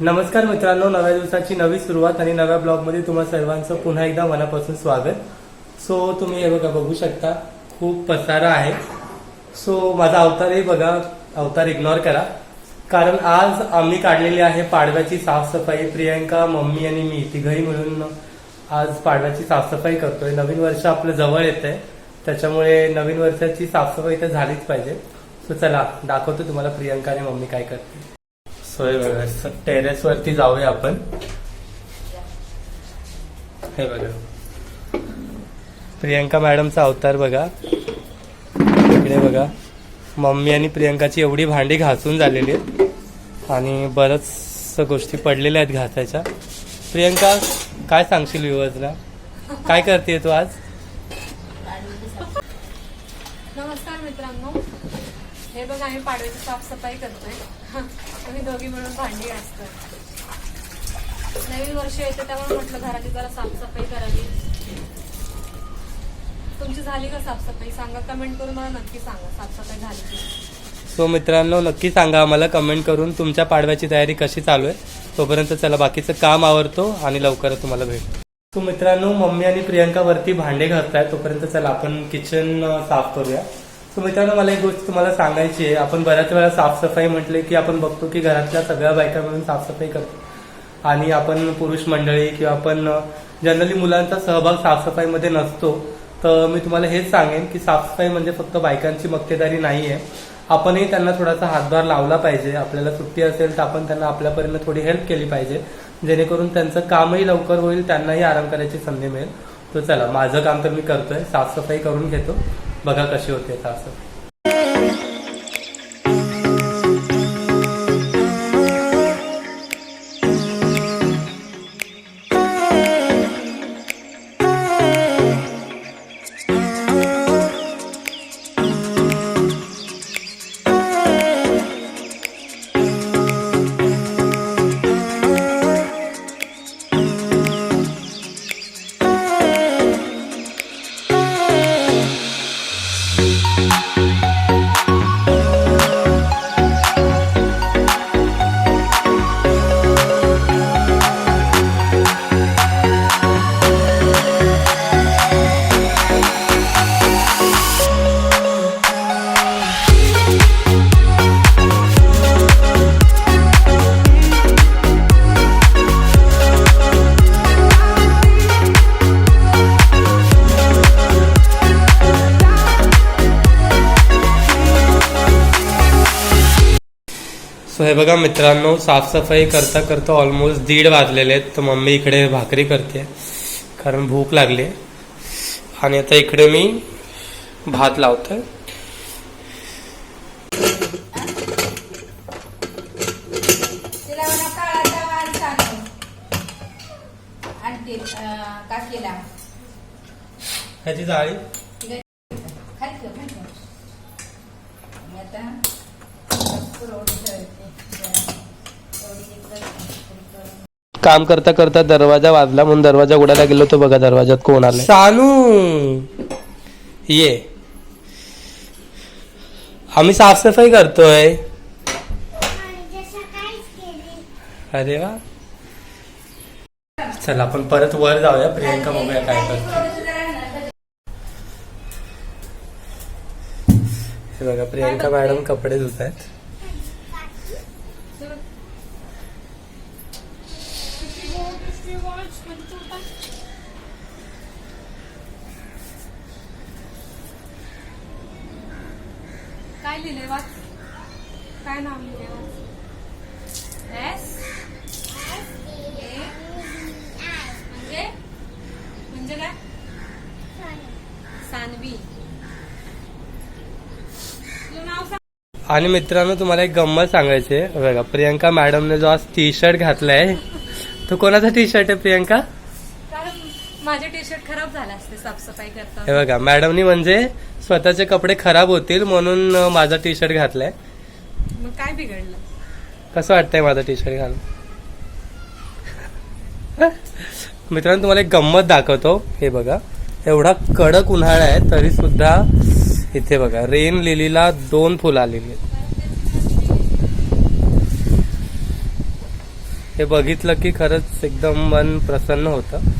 नमस्कार मित्रांनो नव्या दिवसाची नवी सुरुवात आणि नव्या ब्लॉगमध्ये तुम्हा सर्वांचं पुन्हा एकदा मनापासून स्वागत. सो तुम्ही हे बघा बघू शकता खूप पसारा आहे. सो माझा अवतारही बघा अवतार इग्नोर करा. कारण आज आम्ही काढलेली आहे पाडव्याची साफसफाई. प्रियांका मम्मी आणि मी तिघही मिळून आज पाडव्याची साफसफाई करतोय. नवीन वर्ष आपलं जवळ येत आहे त्याच्यामुळे नवीन वर्षाची साफसफाई तर झालीच पाहिजे. सो चला दाखवतो तुम्हाला प्रियंका आणि मम्मी काय करते सोय बघा टेरेस वरती जाऊया आपण. हे बघा. प्रियंका मॅडमचा अवतार बघा. इकडे बघा. मम्मी आणि प्रियंकाची एवढी भांडी घासून झालेली आहेत. आणि बरंच गोष्टी पडलेल्या आहेत घासायच्या. प्रियंका काय सांगशील व्ह्युअर्सला काय करते तू आज? नमस्कार मित्रांनो. हे बघ आम्ही पाडव्याची साफसफाई करतोय. तुम्ही दोघी मिळून भांडी घासतोय. नवीन वर्ष येते त्यामुळे म्हटलं घराची जरा साफसफाई करावी. तुमची झाली का साफसफाई? सांगा कमेंट करून मला नक्की सांगा साफसफाई झाली की सो मित्रांनो नक्की सांगा आम्हाला कमेंट करून तुमच्या पाडव्याची तयारी कशी चालू आहे. तोपर्यंत चला बाकीचं काम आवरतो आणि लवकरच तुम्हाला भेट. सो मित्रांनो मम्मी आणि प्रियंका वरती भांडे घालतायत तोपर्यंत चला आपण किचन साफ करूया. सो मित्रांनो मला एक गोष्ट तुम्हाला सांगायची आहे. आपण बऱ्याच वेळा साफसफाई म्हटले की आपण बघतो की घरातल्या सगळ्या बायका मिळून साफसफाई करतो. आणि आपण पुरुष मंडळी किंवा आपण जनरली मुलांचा सहभाग साफसफाईमध्ये नसतो. तर मी तुम्हाला हेच सांगेन की साफसफाई म्हणजे फक्त बायकांची मक्तेदारी नाही आहे आपणही त्यांना थोडासा हातभार लावला पाहिजे. आपल्याला सुट्टी असेल तर आपण त्यांना आपल्यापर्यंत थोडी हेल्प केली पाहिजे. जेणेकरून त्यांचं कामही लवकर होईल त्यांनाही आराम करायची संधी मिळेल. तर चला माझं काम तर मी करतोय. साफसफाई करून घेतो. バカかしようってたんですよ。सो हे बघा मित्रांनो साफसफाई करता करता ऑलमोस्ट दीड वाजलेले आहेत. तर मम्मी इकडे भाकरी करते. कारण भूक लागली. आणि आता इकडे मी भात लावतोय. ह्याची जाळी खाली ठेव खाली ठेव आणि आता पुरवणी ठेवते जरा. एवढी इकडं करून. काम करता करता दरवाजा वाजला म्हणून दरवाजा उडायला गेलो तो बघा दरवाजात कोण आलाय. सानू! ये. आम्ही साफसफाई करतोय. अरे वा. चला आपण परत वर जाऊया. प्रियंका बघूया काय करतो. हे बघा प्रियंका मॅडम कपडे धुत आहेत काय लिहिले वाच? काय नाव लिहिले वाच? एस ए म्हणजे? म्हणजे काय? सानवी. आणि मित्रांनो तुम्हाला एक गंमत सांगायची बघा प्रियंका मॅडमने जो आज टी शर्ट घातलाय तो कोणाचा टी शर्ट आहे प्रियंका? माझे टी शर्ट खराब झाले असते साफसफाई करता हे बघा मॅडमनी म्हणजे स्वतःचे कपडे खराब होतील म्हणून माझा टी शर्ट घातलाय. मग काय बिघडलं? कसं वाटतंय माझा टी शर्ट घालून मित्रांनो तुम्हाला एक गंमत दाखवतो. हे बघा एवढा कडक उन्हाळा आहे तरी सुद्धा इथे बघा रेन लिलीला दोन फुलं आलेली आहेत. हे बघितलं की खरंच एकदम मन प्रसन्न होतं.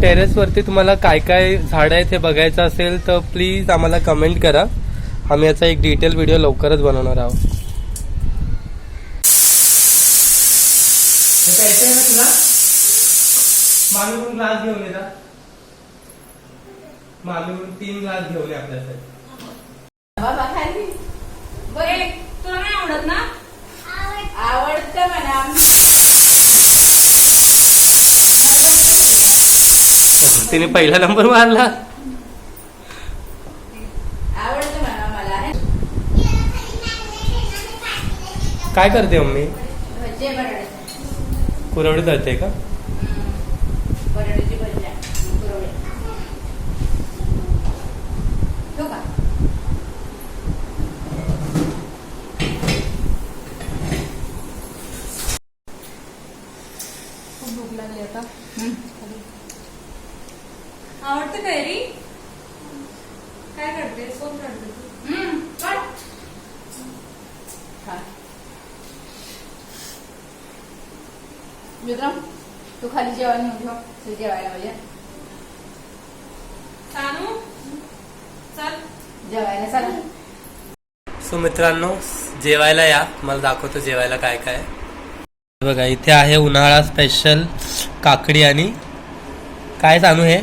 टेरेसवरती तुम्हाला काय काय झाडं आहेत हे बघायचं असेल तर प्लीज आम्हाला कमेंट करा. आम्ही याचा एक डिटेल व्हिडिओ लवकरच बनवणार आहोत. मामीकडून ग्लास घेऊन ये मामीकडून तीन ग्लास घेऊन ये आपल्यासाठी. बाबा खाली. ए, तुला नाही आवडत ना? आवडतं. मला तिने पहिला नंबर मारला. काय करते मम्मी? कुरवडी धरते का? बटाट्याची पुरवळे ठेवू का खूप भूक लागली आता आवडतं कैरी काय करते सोप काढते तू हम्म, काढ. खा. विक्रम तू खाली जेवायला नेऊन ठेव तू जेवायला पाहिजे सानू चल जेवायला चला सो मित्रांनो जेवायला या. मला दाखवतो जेवायला काय काय. बघा इथे आहे उन्हाळा स्पेशल काकडी आणि काय सांगू हे?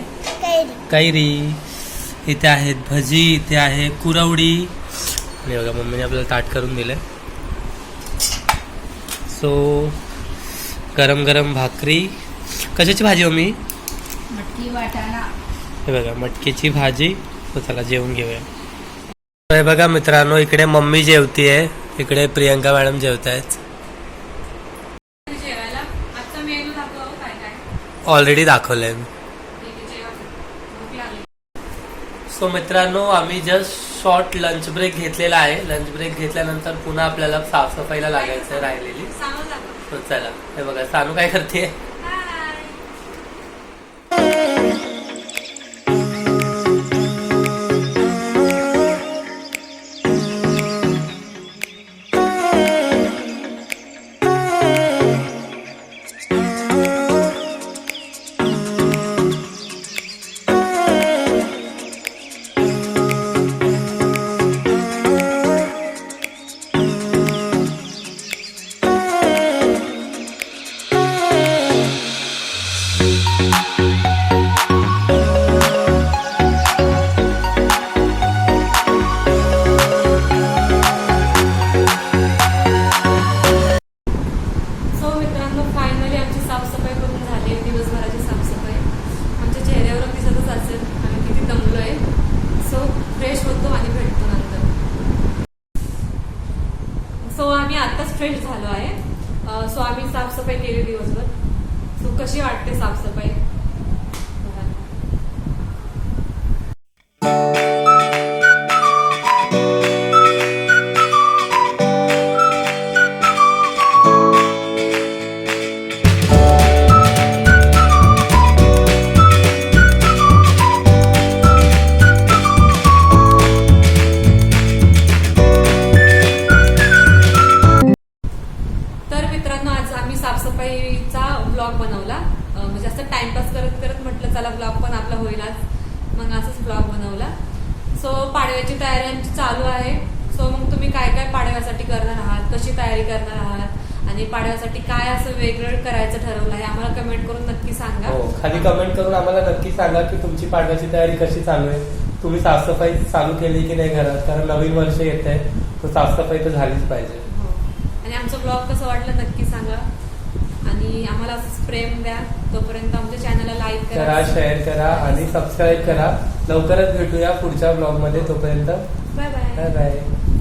कैरी. इथे आहेत भजी इथे आहे कुरवडी. आणि बघा मम्मीने आपल्याला ताट करून दिले सो गरम गरम भाकरी. कशाची भाजी मटकी वाटाणा. हे बघा मटकीची भाजी. तो चला जेवून घेऊया. हे बघा मित्रांनो इकडे मम्मी जेवतीये. इकडे प्रियंका मॅडम जेवत आहेत ऑलरेडी दाखवलंय मी ठीक आहे, जेवा. भूक लागली सो मित्रांनो आम्ही जस्ट शॉर्ट लंच ब्रेक घेतलेला आहे. लंच ब्रेक घेतल्यानंतर पुन्हा आपल्याला साफसफाईला लागायचं राहिलेली. सो चला. हे बघा सानू काय करते? साफसफाई केली दिवसभर. सो कशी वाटते साफसफाई? मग असंच ब्लॉग बनवला. सो पाडव्याची तयारी आमची चालू आहे. सो मग तुम्ही काय काय पाडव्यासाठी करणार आहात? कशी तयारी करणार आहात? आणि पाडव्यासाठी काय असं वेगळं करायचं ठरवलं आहे? आम्हाला कमेंट करून नक्की सांगा. हो खाली कमेंट करून आम्हाला नक्की सांगा की तुमची पाडव्याची तयारी कशी चालू आहे? तुम्ही साफसफाई चालू केली की नाही घरात? कारण नवीन वर्ष येत आहे तर साफसफाई तर झालीच पाहिजे. हो. आणि आमचं ब्लॉग कसं वाटलं नक्की सांगा. आणि आम्हाला असंच प्रेम द्या. तोपर्यंत आमच्या चॅनलला लाईक करा करा शेअर करा आणि सबस्क्राईब करा. लवकरच भेटूया पुढच्या ब्लॉगमध्ये तोपर्यंत. Bye bye bye bye